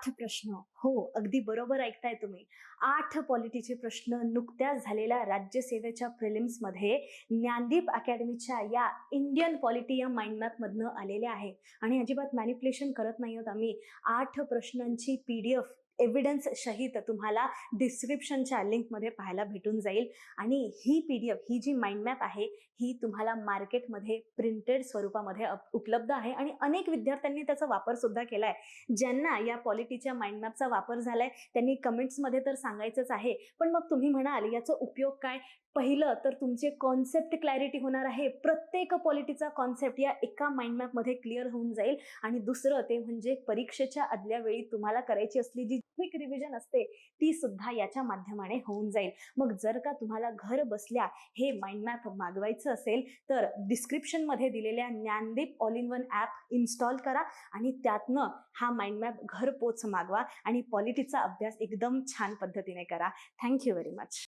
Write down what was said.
आठ प्रश्न. हो अगदी बरोबर ऐकताय तुम्ही. आठ पॉलिटीचे प्रश्न नुकत्याच झालेल्या राज्यसेवेच्या प्रिलिम्समध्ये ज्ञानदीप अकॅडमीच्या या इंडियन पॉलिटी या माइंड मधनं आलेले आहे. आणि अजिबात मॅनिप्युलेशन करत नाही आहोत आम्ही. आठ प्रश्नांची पीडीएफ एव्हिडन्स सहित तुम्हाला डिस्क्रिप्शनच्या लिंकमध्ये पाहायला भेटून जाईल. आणि ही पी डी एफ ही जी माइंड मॅप आहे ही तुम्हाला मार्केटमध्ये प्रिंटेड स्वरूपामध्ये अप- उपलब्ध आहे. आणि अनेक विद्यार्थ्यांनी त्याचा वापर सुद्धा केलाय. ज्यांना या पॉलिटीच्या माइंड मॅपचा वापर झालाय त्यांनी कमेंट्समध्ये तर सांगायचंच आहे. पण मग तुम्ही म्हणाल याचा उपयोग काय? पहिलं तर तुमचे कॉन्सेप्ट क्लॅरिटी होणार आहे. प्रत्येक पॉलिटीचा कॉन्सेप्ट या एका माइंड मॅपमध्ये क्लिअर होऊन जाईल. आणि दुसरं ते म्हणजे परीक्षेच्या आदल्या वेळी तुम्हाला करायची असली जी क्विक रिव्हिजन असते ती सुद्धा याच्या माध्यमाने होऊन जाईल. मग जर का तुम्हाला घर बसल्या हे माइंड मॅप मागवायचं असेल तर डिस्क्रिप्शनमध्ये दिलेल्या Dnyandeep all in one app install करा आणि त्यातनं हा माइंड मॅप घरपोच मागवा आणि पॉलिटीचा अभ्यास एकदम छान पद्धतीने करा. Thank you very much